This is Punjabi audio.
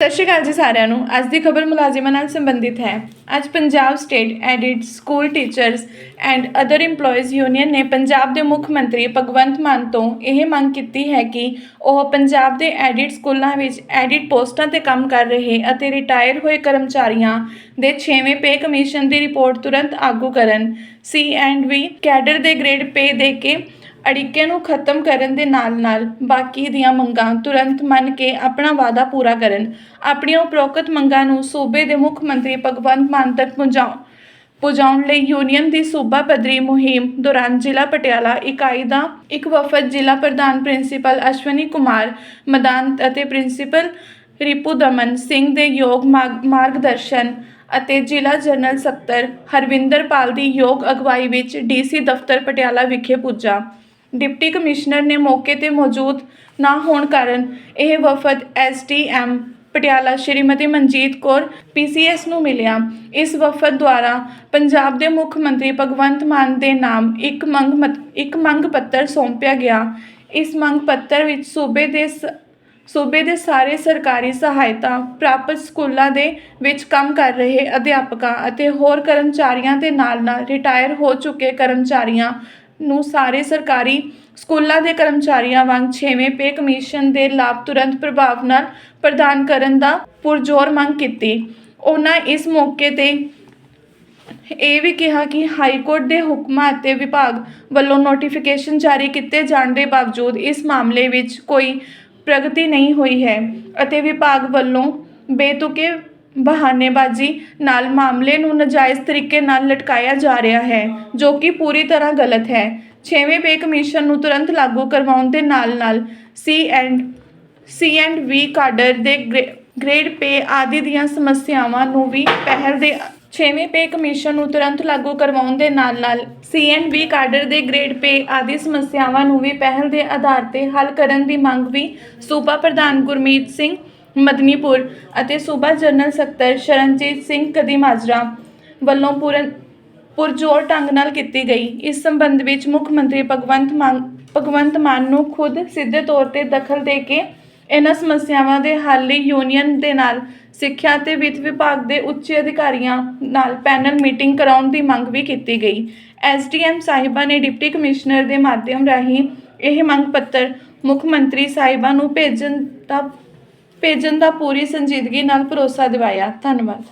ਸਤਿ ਸ਼੍ਰੀ ਅਕਾਲ ਜੀ ਸਾਰਿਆਂ ਨੂੰ। ਅੱਜ ਦੀ ਖਬਰ ਮੁਲਾਜ਼ਮਾਂ ਨਾਲ ਸੰਬੰਧਿਤ ਹੈ। ਅੱਜ Punjab state aided school teachers and other EMPLOYEES union ਨੇ ਪੰਜਾਬ ਦੇ ਮੁੱਖ ਮੰਤਰੀ ਭਗਵੰਤ ਮਾਨ ਤੋਂ ਇਹ ਮੰਗ ਕੀਤੀ ਹੈ ਕਿ ਉਹ ਪੰਜਾਬ ਦੇ ਐਡਿਟ ਸਕੂਲਾਂ ਵਿੱਚ ਐਡਿਟ ਪੋਸਟਾਂ ਤੇ ਕੰਮ ਕਰ ਰਹੇ ਅਤੇ ਰਿਟਾਇਰ ਹੋਏ ਕਰਮਚਾਰੀਆਂ ਦੇ 6ਵੇਂ ਪੇ ਕਮਿਸ਼ਨ ਦੀ ਰਿਪੋਰਟ ਤੁਰੰਤ ਆਗੂ ਕਰਨ ਸੀ ਐਂਡ ਵੀ ਕੈਡਰ ਦੇ ਗ੍ਰੇਡ ਪੇ ਦੇ ਕੇ ਅੜਿੱਕੇ ਨੂੰ ਖਤਮ ਕਰਨ ਦੇ ਨਾਲ-ਨਾਲ ਬਾਕੀ ਦੀਆਂ ਮੰਗਾਂ ਤੁਰੰਤ ਮੰਨ ਕੇ ਆਪਣਾ ਵਾਅਦਾ ਪੂਰਾ ਕਰਨ, ਆਪਣੀਆਂ ਉਪਰੋਕਤ ਮੰਗਾਂ ਨੂੰ ਸੂਬੇ ਦੇ ਮੁੱਖ ਮੰਤਰੀ ਭਗਵੰਤ ਮਾਨ ਤੱਕ ਪਹੁੰਚਾਉਣ। ਪੁਜਾਉਣ ਲਈ ਯੂਨੀਅਨ ਦੀ ਸੂਬਾ ਪੱਧਰੀ ਮੁਹਿੰਮ ਦੌਰਾਨ ਜ਼ਿਲ੍ਹਾ ਪਟਿਆਲਾ ਇਕਾਈ ਦਾ ਇੱਕ ਵਫਦ ਜ਼ਿਲ੍ਹਾ ਪ੍ਰਧਾਨ ਪ੍ਰਿੰਸੀਪਲ ਅਸ਼ਵਨੀ ਕੁਮਾਰ ਮਦਾਨਤ ਅਤੇ ਪ੍ਰਿੰਸੀਪਲ ਰਿਪੂ ਦਮਨ ਸਿੰਘ ਦੇ ਯੋਗ ਮਾਰਗ- ਮਾਰਗਦਰਸ਼ਨ ਅਤੇ ਜ਼ਿਲ੍ਹਾ ਜਨਰਲ ਸਕੱਤਰ ਹਰਵਿੰਦਰ ਪਾਲ ਦੀ ਯੋਗ ਅਗਵਾਈ ਵਿੱਚ ਡੀਸੀ ਦਫ਼ਤਰ ਪਟਿਆਲਾ ਵਿਖੇ ਪੁੱਜਾ। ਡਿਪਟੀ ਕਮਿਸ਼ਨਰ ਨੇ ਮੌਕੇ ਤੇ ਮੌਜੂਦ ਨਾ ਹੋਣ ਕਾਰਨ ਇਹ ਵਫਦ ਐਸਡੀਐਮ ਪਟਿਆਲਾ ਸ਼੍ਰੀਮਤੀ ਮਨਜੀਤ ਕੌਰ ਪੀਸੀਐਸ ਨੂੰ ਮਿਲਿਆ। ਇਸ ਵਫਦ ਦੁਆਰਾ ਪੰਜਾਬ ਦੇ ਮੁੱਖ ਮੰਤਰੀ ਭਗਵੰਤ ਮਾਨ ਦੇ ਨਾਮ ਇੱਕ ਮੰਗ ਮਤ- ਇੱਕ ਮੰਗ ਪੱਤਰ ਸੌਂਪਿਆ ਗਿਆ। ਇਸ ਮੰਗ ਪੱਤਰ ਵਿੱਚ ਸੂਬੇ ਦੇ ਸ- ਸੂਬੇ ਦੇ ਸਾਰੇ ਸਰਕਾਰੀ ਸਹਾਇਤਾ ਪ੍ਰਾਪਤ ਸਕੂਲਾਂ ਦੇ ਵਿੱਚ ਕੰਮ ਕਰ ਰਹੇ ਅਧਿਆਪਕਾਂ ਅਤੇ ਹੋਰ ਕਰਮਚਾਰੀਆਂ ਦੇ ਨਾਲ-ਨਾਲ ਰਿਟਾਇਰ ਹੋ ਚੁੱਕੇ ਕਰਮਚਾਰੀਆਂ ਨੂੰ ਸਾਰੇ ਸਰਕਾਰੀ ਸਕੂਲਾਂ ਦੇ ਕਰਮਚਾਰੀਆਂ ਵਾਂਗ 6ਵੇਂ ਪੇ ਕਮਿਸ਼ਨ ਦੇ ਲਾਭ ਤੁਰੰਤ ਪ੍ਰਭਾਵ ਨਾਲ ਪ੍ਰਦਾਨ ਕਰਨ ਦਾ ਪੁਰਜ਼ੋਰ ਮੰਗ ਕੀਤੀ। ਉਹਨਾਂ ਇਸ ਮੌਕੇ ਤੇ ਇਹ ਵੀ ਕਿਹਾ ਕਿ ਹਾਈ ਕੋਰਟ ਦੇ ਹੁਕਮਾਂ ਅਤੇ ਵਿਭਾਗ ਵੱਲੋਂ ਨੋਟੀਫਿਕੇਸ਼ਨ ਜਾਰੀ ਕੀਤੇ ਜਾਣ ਦੇ ਬਾਵਜੂਦ ਇਸ ਮਾਮਲੇ ਵਿੱਚ ਕੋਈ ਪ੍ਰਗਤੀ ਨਹੀਂ ਹੋਈ ਹੈ ਅਤੇ ਵਿਭਾਗ ਵੱਲੋਂ ਬੇਤੁਕੇ ਬਹਾਨੇਬਾਜ਼ੀ ਨਾਲ ਮਾਮਲੇ ਨੂੰ ਨਾਜਾਇਜ਼ ਤਰੀਕੇ ਨਾਲ ਲਟਕਾਇਆ ਜਾ ਰਿਹਾ ਹੈ, ਜੋ ਕਿ ਪੂਰੀ ਤਰ੍ਹਾਂ ਗਲਤ ਹੈ। ਛੇਵੇਂ ਪੇ ਕਮਿਸ਼ਨ ਨੂੰ ਤੁਰੰਤ ਲਾਗੂ ਕਰਵਾਉਣ ਦੇ ਨਾਲ-ਨਾਲ C and C and V cadre ਦੇ ਗ੍ਰੇ- ਗ੍ਰੇਡ ਪੇ ਆਦਿ ਦੀਆਂ ਸਮੱਸਿਆਵਾਂ ਨੂੰ ਵੀ ਪਹਿਲ ਦੇ, ਛੇਵੇਂ ਪੇ ਕਮਿਸ਼ਨ ਨੂੰ ਤੁਰੰਤ ਲਾਗੂ ਕਰਵਾਉਣ ਦੇ ਨਾਲ-ਨਾਲ ਸੀ ਐਂਡ ਵੀ ਕਾਡਰ ਦੇ ਗ੍ਰੇਡ ਪੇ ਆਦਿ ਸਮੱਸਿਆਵਾਂ ਨੂੰ ਵੀ ਪਹਿਲ ਦੇ ਆਧਾਰ ਤੇ ਹੱਲ ਕਰਨ ਦੀ ਮੰਗ ਵੀ ਸੂਬਾ ਪ੍ਰਧਾਨ ਗੁਰਮੀਤ ਸਿੰਘ ਮਦਨੀਪੁਰ ਅਤੇ ਸੂਬਾ ਜਨਰਲ ਸਕੱਤਰ ਸ਼ਰਨਜੀਤ ਸਿੰਘ ਕਦੀਮਾਜਰਾ ਵੱਲੋਂ ਪੂਰਨ ਪੁਰਜੋਰ ਢੰਗ ਨਾਲ ਕੀਤੀ ਗਈ। ਇਸ ਸੰਬੰਧ ਵਿੱਚ ਮੁੱਖ ਮੰਤਰੀ ਭਗਵੰਤ ਮਾਨ ਭਗਵੰਤ ਮਾਨ ਨੂੰ ਖੁਦ ਸਿੱਧੇ ਤੌਰ ਤੇ ਦਖਲ ਦੇ ਕੇ ਇਹਨਾਂ ਸਮੱਸਿਆਵਾਂ ਦੇ ਹੱਲ ਲਈ ਯੂਨੀਅਨ ਦੇ ਨਾਲ ਸਿੱਖਿਆ ਤੇ ਵਿੱਤ ਵਿਭਾਗ ਦੇ ਉੱਚ ਅਧਿਕਾਰੀਆਂ ਨਾਲ ਪੈਨਲ ਮੀਟਿੰਗ ਕਰਾਉਣ ਦੀ ਮੰਗ ਵੀ ਕੀਤੀ ਗਈ। ਐਸਡੀਐਮ ਸਾਹਿਬਾ ਨੇ ਡਿਪਟੀ ਕਮਿਸ਼ਨਰ ਦੇ ਮਾਧਿਅਮ ਰਾਹੀਂ ਇਹ ਮੰਗ ਪੱਤਰ ਮੁੱਖ ਮੰਤਰੀ ਸਾਹਿਬਾ ਨੂੰ ਭੇਜਣ ਦਾ ਭੇਜਣ ਦਾ ਪੂਰੀ ਸੰਜੀਦਗੀ ਨਾਲ ਭਰੋਸਾ ਦਿਵਾਇਆ। ਧੰਨਵਾਦ।